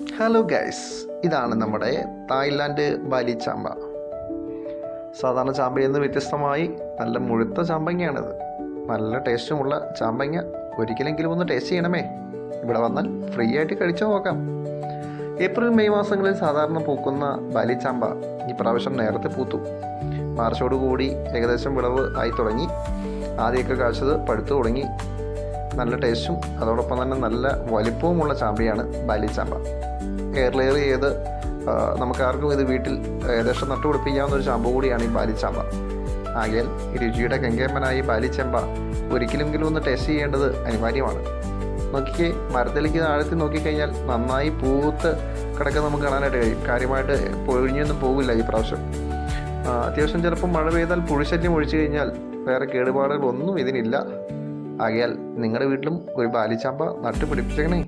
Hello guys ഇതാണ് നമ്മുടെ Thailand Bali ചാമ്പ. സാധാരണ ചാമ്പയിൽ നിന്ന് വ്യത്യസ്തമായി നല്ല മുഴുത്ത ചാമ്പങ്ങയാണിത്. നല്ല ടേസ്റ്റുമുള്ള ചാമ്പങ്ങ ഒരിക്കലെങ്കിലും ഒന്ന് ടേസ്റ്റ് ചെയ്യണമേ. ഇവിടെ വന്നാൽ ഫ്രീ ആയിട്ട് കഴിച്ചു നോക്കാം. ഏപ്രിൽ മെയ് മാസങ്ങളിൽ സാധാരണ പൂക്കുന്ന ബാലി ചാമ്പ ഈ പ്രാവശ്യം നേരത്തെ പൂത്തു. മാർച്ചോടുകൂടി ഏകദേശം വിളവ് ആയി തുടങ്ങി. ആദ്യമൊക്കെ കാഴ്ചത് പഴുത്തു തുടങ്ങി. നല്ല ടേസ്റ്റും അതോടൊപ്പം തന്നെ നല്ല വലിപ്പവുമുള്ള ചാമ്പയാണ് ബാലി ചാമ്പ. എയർലെയർ ചെയ്ത് നമുക്കാർക്കും ഇത് വീട്ടിൽ ഏകദേശം നട്ടുപിടിപ്പിക്കാവുന്ന ഒരു ചാമ്പ കൂടിയാണ് ഈ ബാലി ചാമ്പ. ആകയാൽ രുചിയുടെ ബാലി ബാലിച്ചമ്പ ഒരിക്കലെങ്കിലും ഒന്ന് ടേസ്റ്റ് ചെയ്യേണ്ടത് അനിവാര്യമാണ്. നോക്കിക്കേ മരത്തിലേക്ക് ആഴത്തിൽ നോക്കിക്കഴിഞ്ഞാൽ നന്നായി പൂത്ത് കിടക്കാൻ നമുക്ക് കാണാനായിട്ട് കഴിയും. കാര്യമായിട്ട് പൊഴിഞ്ഞൊന്നും പോകില്ല ഈ പ്രാവശ്യം. അത്യാവശ്യം ചിലപ്പോൾ മഴ പെയ്താൽ പുഴുശല്യം ഒഴിച്ചു കഴിഞ്ഞാൽ വേറെ കേടുപാടുകളൊന്നും ഇതിനില്ല. ആകയാൽ നിങ്ങളുടെ വീട്ടിലും ഒരു ബാലിച്ചാമ്പ നട്ടുപിടിപ്പിച്ചേക്കണേ.